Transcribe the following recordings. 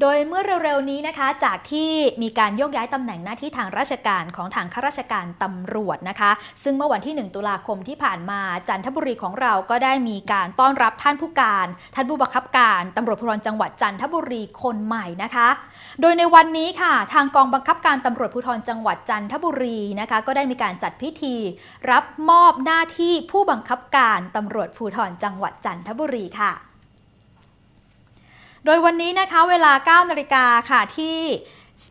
โดยเมื่อเร็วๆนี้นะคะ จากที่มีการโยกย้ายตำแหน่งหน้าที่ทางราชการของทางข้าราชการตำรวจนะคะ ซึ่งเมื่อวันที่ 1 ตุลาคมที่ผ่านมาจันทบุรีของเราก็ได้มีการต้อนรับท่านผู้การ ท่านผู้บังคับการตำรวจภูธรจังหวัดจันทบุรีคนใหม่นะคะ โดยในวันนี้ค่ะ ทางกองบังคับการตำรวจภูธรจังหวัดจันทบุรีนะคะ ก็ได้มีการจัดพิธี รับมอบหน้าที่ผู้บังคับการตำรวจภูธรจังหวัดจันทบุรีค่ะ โดยวันนี้นะคะเวลา 9 นาฬิกาค่ะที่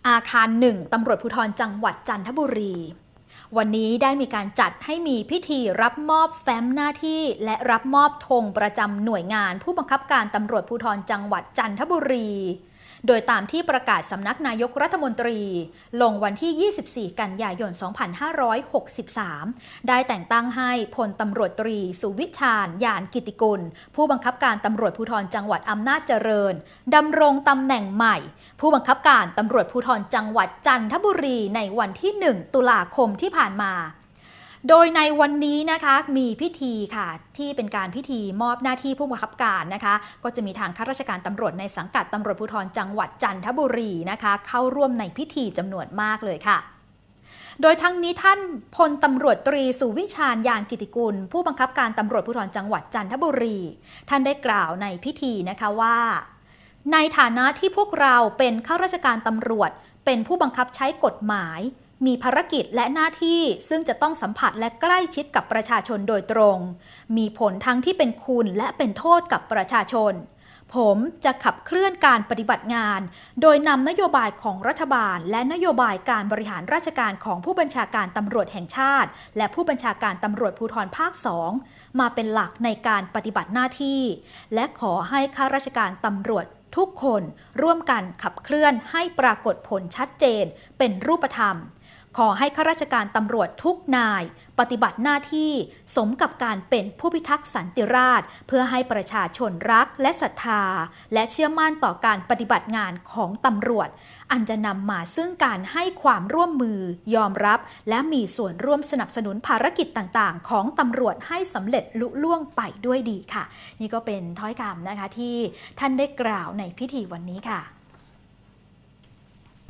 อาคาร1ตำรวจภูธรจังหวัดจันทบุรี วันนี้ได้มีการจัดให้มีพิธีรับมอบแฟ้มหน้าที่ และรับมอบธงประจำหน่วยงานผู้บังคับการตำรวจภูธรจังหวัดจันทบุรี โดยตามที่ประกาศสำนักนายกรัฐมนตรี ลงวันที่ 24 กันยายน 2563 ได้แต่งตั้งให้พลตำรวจตรี สุวิชาญยานกิติกุล ผู้บังคับการตำรวจภูธรจังหวัดอำนาจเจริญดำรงตำแหน่งใหม่ ผู้บังคับการตำรวจภูธรจังหวัดจันทบุรีในวันที่ 1 ตุลาคมที่ผ่านมา โดยในวันนี้นะคะมีพิธีค่ะที่เป็นการพิธีมอบหน้าที่ผู้บังคับการนะคะ ก็จะมีทางข้าราชการตำรวจในสังกัดตำรวจภูธรจังหวัดจันทบุรีนะคะ เข้าร่วมในพิธีจำนวนมากเลยค่ะโดยทั้งนี้ท่านพลตำรวจตรีสุวิชาญยานกิติกุล ผู้บังคับการตำรวจภูธรจังหวัดจันทบุรี ท่านได้กล่าวในพิธีนะคะว่า ในฐานะที่พวกเราเป็นข้าราชการตำรวจ เป็นผู้บังคับใช้กฎหมาย มีภารกิจและหน้าที่ซึ่งจะต้องสัมผัสและใกล้ชิดกับประชาชนโดยตรง มีผลทั้งที่เป็นคุณและเป็นโทษกับประชาชน ผมจะขับเคลื่อนการปฏิบัติงาน โดยนำนโยบายของรัฐบาล และนโยบายการบริหารราชการของผู้บัญชาการตำรวจแห่งชาติ และผู้บัญชาการตำรวจภูธรภาคสองมาเป็นหลักในการปฏิบัติหน้าที่ และขอให้ข้าราชการตำรวจทุกคนร่วมกันขับเคลื่อนให้ปรากฏผลชัดเจน เป็นรูปธรรม ขอให้ข้าราชการตำรวจทุกนาย ปฏิบัติหน้าที่สมกับการเป็นผู้พิทักษ์สันติราษฎร์เพื่อให้ประชาชนรักและศรัทธา และเชื่อมั่นต่อการปฏิบัติงานของตำรวจ อันจะนำมาซึ่งการให้ความร่วมมือ ยอมรับ และมีส่วนร่วมสนับสนุนภารกิจต่างๆ ของตำรวจให้สำเร็จลุล่วงไปด้วยดีค่ะ นี่ก็เป็นถ้อยคำนะคะที่ท่านได้กล่าวในพิธีวันนี้ค่ะ